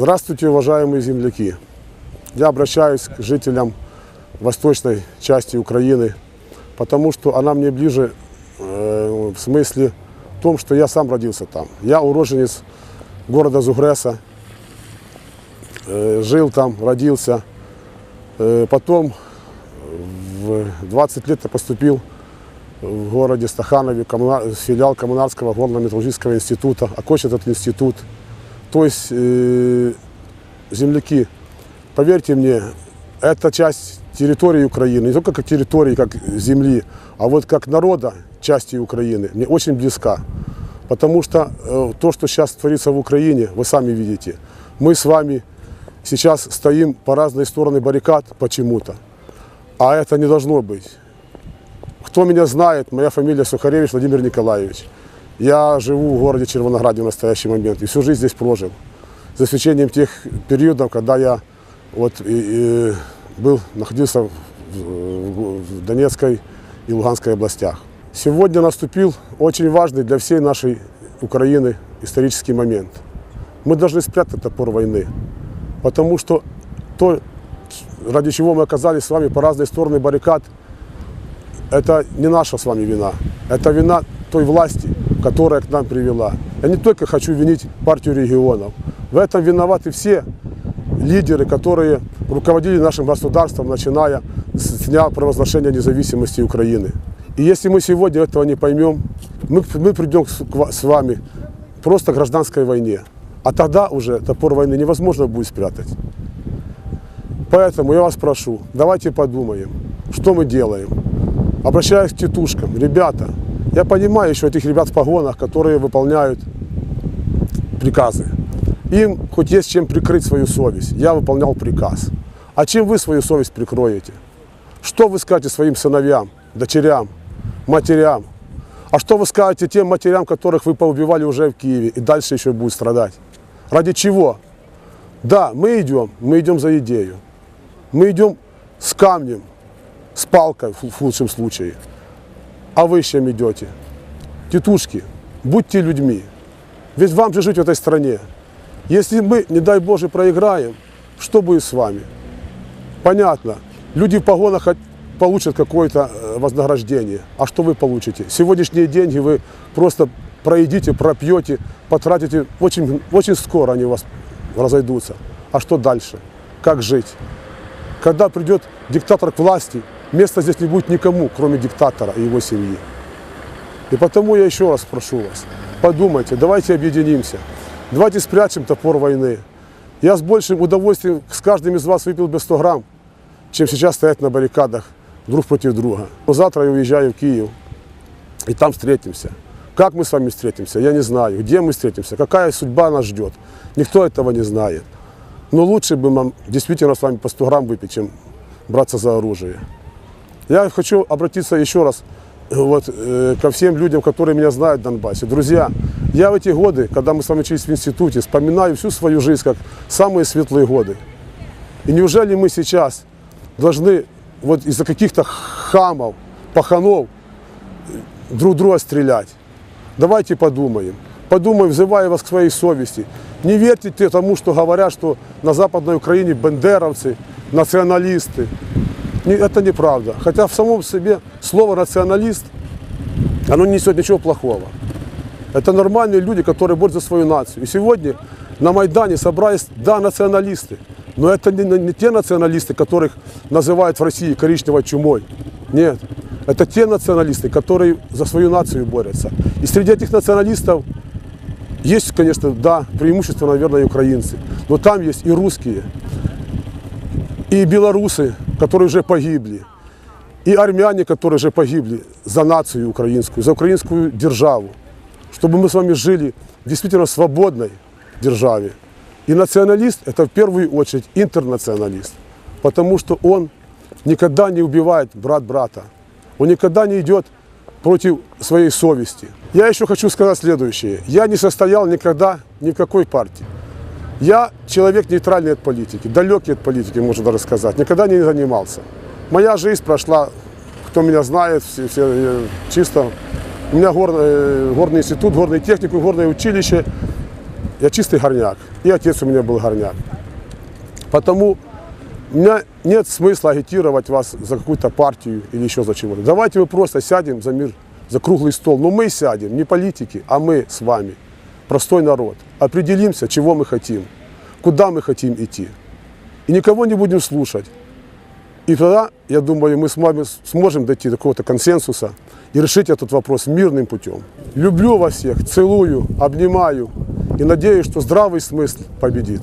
Здравствуйте, уважаемые земляки. Я обращаюсь к жителям восточной части Украины, потому что она мне ближе э, в смысле том, что я сам родился там. Я уроженец города Зугреса, э, жил там, родился. Э, потом в 20 лет я поступил в городе Стаханове, коммуна- филиал Коммунарского горно-металлургического института, окончил этот институт. То есть, э, земляки, поверьте мне, эта часть территории Украины, не только как территории, как земли, а вот как народа части Украины, мне очень близка. Потому что э, то, что сейчас творится в Украине, вы сами видите, мы с вами сейчас стоим по разные стороны баррикад почему-то. А это не должно быть. Кто меня знает, моя фамилия Сухаревич Владимир Николаевич. Я живу в городе Червонограде в настоящий момент и всю жизнь здесь прожил. За исключением тех периодов, когда я вот, и- и был, находился в, в- Донецкой и Луганской областях. Сегодня наступил очень важный для всей нашей Украины исторический момент. Мы должны спрятать топор войны, потому что то, ради чего мы оказались с вами по разные стороны баррикад, это не наша с вами вина. Это вина той власти, которая к нам привела. Я не только хочу винить партию регионов. В этом виноваты все лидеры, которые руководили нашим государством, начиная с дня провозглашения независимости Украины. И если мы сегодня этого не поймем, мы, мы придем с, вами просто к гражданской войне. А тогда уже топор войны невозможно будет спрятать. Поэтому я вас прошу, давайте подумаем, что мы делаем. Обращаюсь к тетушкам. Ребята, я понимаю еще этих ребят в погонах, которые выполняют приказы. Им хоть есть чем прикрыть свою совесть. Я выполнял приказ. А чем вы свою совесть прикроете? Что вы скажете своим сыновьям, дочерям, матерям? А что вы скажете тем матерям, которых вы поубивали уже в Киеве и дальше еще будут страдать? Ради чего? Да, мы идем, мы идем за идею. Мы идем с камнем, с палкой в лучшем случае. А вы с чем идете? Тетушки, будьте людьми. Ведь вам же жить в этой стране. Если мы, не дай Боже, проиграем, что будет с вами? Понятно. Люди в погонах получат какое-то э, вознаграждение. А что вы получите? Сегодняшние деньги вы просто проедите, пропьете, потратите. Очень, очень скоро они у вас разойдутся. А что дальше? Как жить? Когда придет диктатор к власти, места здесь не будет никому, кроме диктатора и его семьи. И потому я еще раз прошу вас, подумайте, давайте объединимся, давайте спрячем топор войны. Я с большим удовольствием с каждым из вас выпил бы 100 грамм, чем сейчас стоять на баррикадах друг против друга. Но завтра я уезжаю в Киев, и там встретимся. Как мы с вами встретимся, я не знаю. Где мы встретимся, какая судьба нас ждет. Никто этого не знает. Но лучше бы нам действительно с вами по 100 грамм выпить, чем браться за оружие. Я хочу обратиться еще раз э, вот, э, ко всем людям, которые меня знают в Донбассе. Друзья, я в эти годы, когда мы с вами учились в институте, вспоминаю всю свою жизнь как самые светлые годы. И неужели мы сейчас должны вот из-за каких-то хамов, паханов друг друга стрелять? Давайте подумаем. Подумаем, взывая вас к своей совести. Не верьте те тому, что говорят, что на Западной Украине бендеровцы, националисты. Это неправда. Хотя в самом себе слово националист, оно не несет ничего плохого. Это нормальные люди, которые борются за свою нацию. И сегодня на Майдане собрались, да, националисты. Но это не, не те националисты, которых называют в России коричневой чумой. Нет. Это те националисты, которые за свою нацию борются. И среди этих националистов есть, конечно, да, преимущественно, наверное, и украинцы. Но там есть и русские, и белорусы, которые уже погибли, и армяне, которые уже погибли за нацию украинскую, за украинскую державу, чтобы мы с вами жили в действительно свободной державе. И националист – это в первую очередь интернационалист, потому что он никогда не убивает брат брата, он никогда не идет против своей совести. Я еще хочу сказать следующее. Я не состоял никогда ни в какой партии. Я человек нейтральный от политики, далекий от политики, можно даже сказать, никогда не занимался. Моя жизнь прошла, кто меня знает, все, все, э, чисто. У меня горный, э, горный институт, горный техникум, горное училище. Я чистый горняк. И отец у меня был горняк. Потому у меня нет смысла агитировать вас за какую-то партию или еще за чего-то. Давайте мы просто сядем за мир, за круглый стол. Но мы сядем, не политики, а мы с вами, простой народ. Определимся, чего мы хотим, куда мы хотим идти. И никого не будем слушать. И тогда, я думаю, мы с вами сможем дойти до какого-то консенсуса и решить этот вопрос мирным путем. Люблю вас всех, целую, обнимаю и надеюсь, что здравый смысл победит.